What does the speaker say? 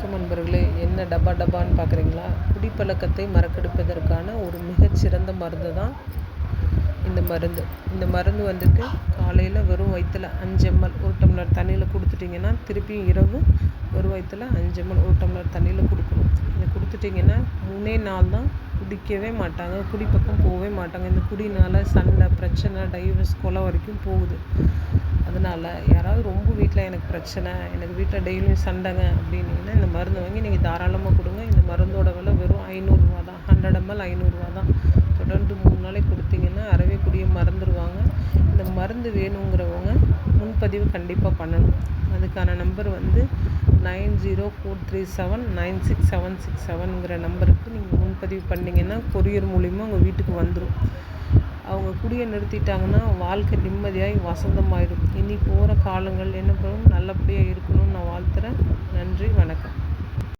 வணக்கம் அன்பர்களே என்ன டப்பா டப்பான்னு பார்க்குறீங்களா? குடிப்பழக்கத்தை மறக்கெடுப்பதற்கான ஒரு மிகச்சிறந்த மருந்து தான் இந்த மருந்து. இந்த மருந்து வந்துட்டு காலையில் வெறும் வயிற்றில் அஞ்சு எம்எல் ஒரு டம்ளர் தண்ணியில் கொடுத்துட்டிங்கன்னா திருப்பியும் இரவு வெறும் வயிற்றில் அஞ்சு எம்எல் ஒரு டம்ளர் தண்ணியில் கொடுக்கணும். இதை கொடுத்துட்டிங்கன்னா மூணே நாள் தான் குடிக்கவே மாட்டாங்க குடிப்பக்கம் போகவே மாட்டாங்க. இந்த குடினால் சண்டை பிரச்சனை டைவர்ஸ் கொலை வரைக்கும் போகுது. அதனால் யாராவது ரொம்ப வீட்டில் எனக்கு பிரச்சனை எனக்கு வீட்டில் டெய்லியும் சண்டைங்க அப்படின்னீங்கன்னா இந்த மருந்து வாங்கி நீங்கள் தாராளமாக கொடுங்க. இந்த மருந்தோட விலை வெறும் ஐநூறுரூவா தான். ஹண்ட்ரட் எம்எல் ஐநூறுரூவா தான். தொடர்ந்து மூணு நாளைக்கு கொடுத்தீங்கன்னா அறவே குடிய மறந்துடுவாங்க இந்த மருந்து வேணுங்கிறவங்க முன்பதிவு கண்டிப்பாக பண்ணணும். அதுக்கான நம்பர் வந்து nine zero four three seven nine six seven six செவனுங்கிற நம்பருக்கு நீங்கள் முன்பதிவு பண்ணிங்கன்னா கொரியர் மூலிமா உங்கள் வீட்டுக்கு வந்துடும் அவங்க குடியை நிறுத்திட்டாங்கன்னா வாழ்க்கை நிம்மதியாகி வசந்தமாயிடும் இனி போகிற காலங்கள் என்ன பண்ணும்